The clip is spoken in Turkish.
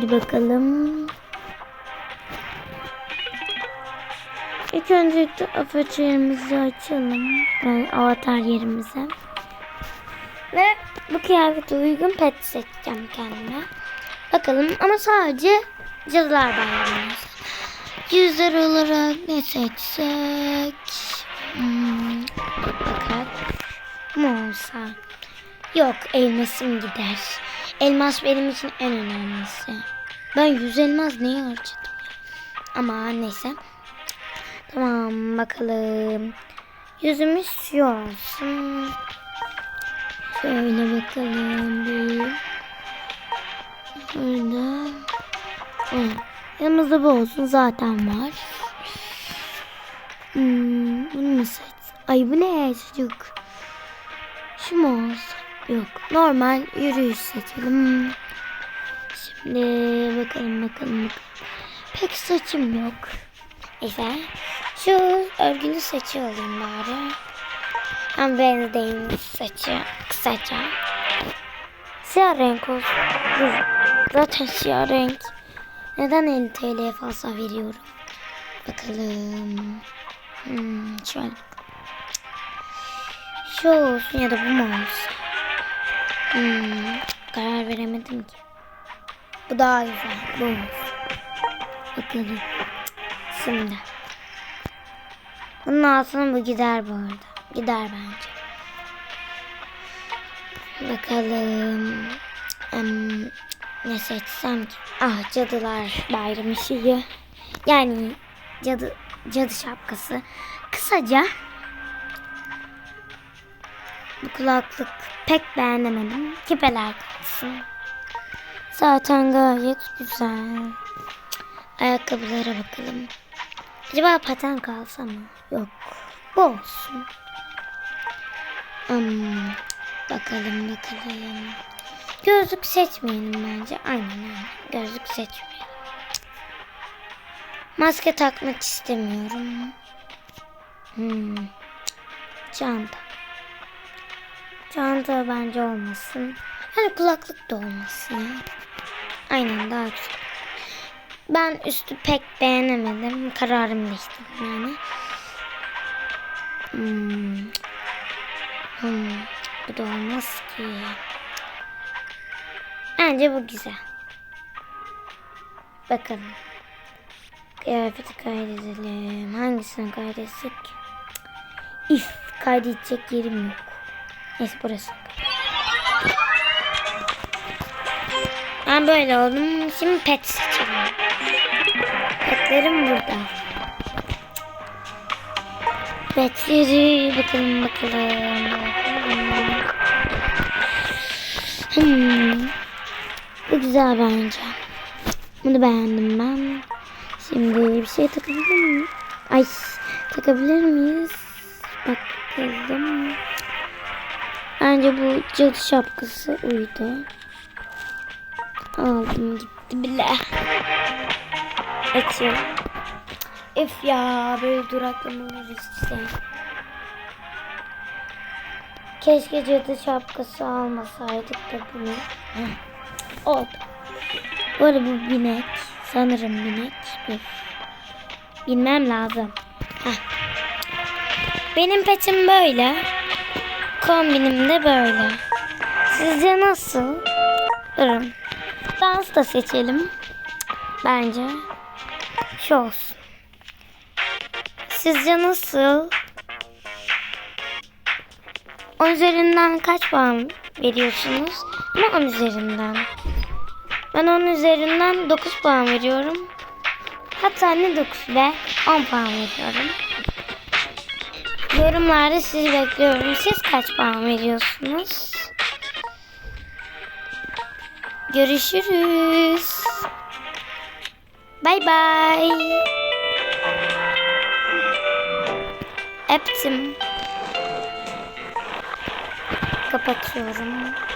Hadi bakalım. İlk afaç yerimizi açalım. Yani avatar yerimize. Ve bu kıyafete uygun pet seçeceğim kendime. Bakalım ama sadece Cadılar Bayramı. Yüzler olarak ne seçsek? Hmm, bakalım. Mu olsa? Yok elmasım gider. Elmas benim için en önemlisi. Ben yüz elmas neye harcadım ya? Ama neyse. Tamam bakalım. Yüzümüz şu olsun. Şöyle bakalım bir. Burada. Evet. Yanımızda bu olsun zaten var. Hmm, bunu mu seç? Ay bu ne çocuk? Şu mu olsun? Yok. Normal yürüyüş seçelim. Şimdi bakalım bakalım. Pek saçım yok. Neyse. Şu örgülü saçı alayım bari. Hem benzeyim saçı kısaca. Siyah renk olsun. Zaten siyah renk. Neden 50 TL'ye fazla veriyorum? Bakalım. Hmm, şöyle. Şu olsun ya da bu mu olsun? Hmm, karar veremedim ki. Bu daha güzel. Bu. Bakalım. Şimdi. Bunun altına bu gider bu arada. Gider bence. Bakalım. Hmm, ne seçsem ki? Ah cadılar bayramı şeyi. Yani cadı cadı şapkası. Kısaca bu kulaklık pek beğenemedim. Küpeler kalsın. Zaten gayet güzel. Ayakkabılara bakalım. Acaba paten kalsa mı? Yok. Bu olsun. Hmm, bakalım bakalım. Gözlük seçmeyelim bence. Aynen aynen. Gözlük seçmeyelim. Maske takmak istemiyorum. Hmm. Çanta. Çanta bence olmasın. Hani kulaklık da olmasın. Aynen daha güzel. Ben üstü pek beğenemedim. Kararımı değiştirdim yani. Hmm. Hmm. Bu da olmaz ki. Bence bu güzel. Bakalım. Kıyafeti kaydedelim. Hangisini kaydetsek? İf kaydedecek yerim yok. Neyse burası. Ben böyle oldum. Şimdi pet seçelim. Petlerim burada. Petleri bakalım. bakalım. Hmm. Bu güzel bence. Bunu beğendim ben. Şimdi bir şey takabilir miyim? Ay takabilir miyiz? Bakalım. Bence bu cadı şapkası uydu. Aldım gitti bile. Açıyorum. Öf ya böyle duraklamalar işte. Keşke cadı şapkası almasaydık da bunu. Oldu. Bu arada bu binek. Sanırım binek. Dur. Bilmem lazım. Heh. Benim petim böyle. Kombinim de böyle. Sizce nasıl? Durun. Dans da seçelim. Bence. Şu olsun. Sizce nasıl? 10 üzerinden kaç puan veriyorsunuz? Ama 10 üzerinden. Ben 10 üzerinden 9 puan veriyorum. Hatta ne 9 be 10 puan veriyorum. Yorumlarda sizi bekliyorum. Siz kaç puan veriyorsunuz? Görüşürüz. Bay bay. Öptüm. Kapatıyorum.